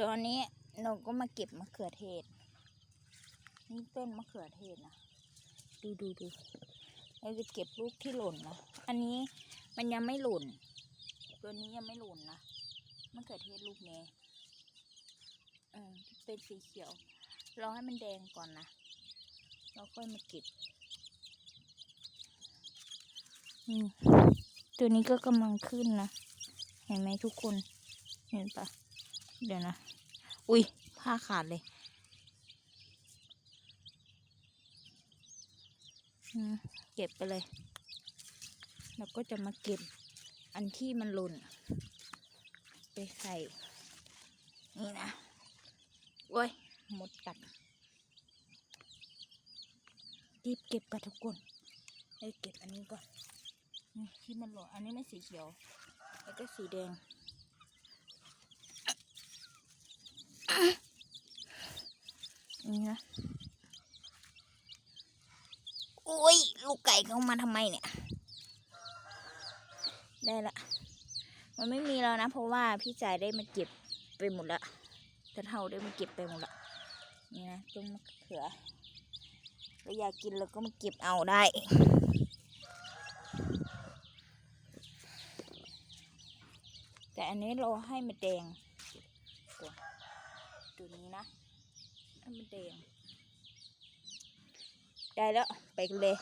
ตอนนี้เราก็มาเก็บมะเขือเทศ นี่ต้นมะเขือเทศนะดูดูดูเราจะเก็บลูกที่หล่นนะอันนี้มันยังไม่หล่น ตัวนี้ยังไม่หล่นนะมะเขือเทศลูกนี้เออเป็นสีเขียวรอให้มันแดงก่อนนะเราค่อยมาเก็บตัวนี้ก็กำลังขึ้นนะ เห็นไหมทุกคน เห็นปะ เดี๋ยวนะ อุ้ยผ้าขาดเลยเก็บไปเลย แล้วก็จะมาเก็บอันที่มันหล่น ไปใส่ นี่นะโอ้ยหมดกัดรีบเก็บกันทุกคนให้เก็บอันนี้ก่อนนี่ที่มันหล่นอันนี้ไม่สีเขียว แล้วก็สีแดง นี่นะโอ้ย ลูกไก่เข้ามาทำไมเนี่ย ได้ละ มันไม่มีแล้วนะ เพราะว่าพี่จ่ายได้มาเก็บไปหมดละแต่เท่าได้มาเก็บไปหมดละนี่นะต้นมะเขือเราอยากกินเราก็มาเก็บเอาได้แต่อันนี้เราให้มันแดง ตัวนี้นะให้มันแดงได้แล้วไปกันเลย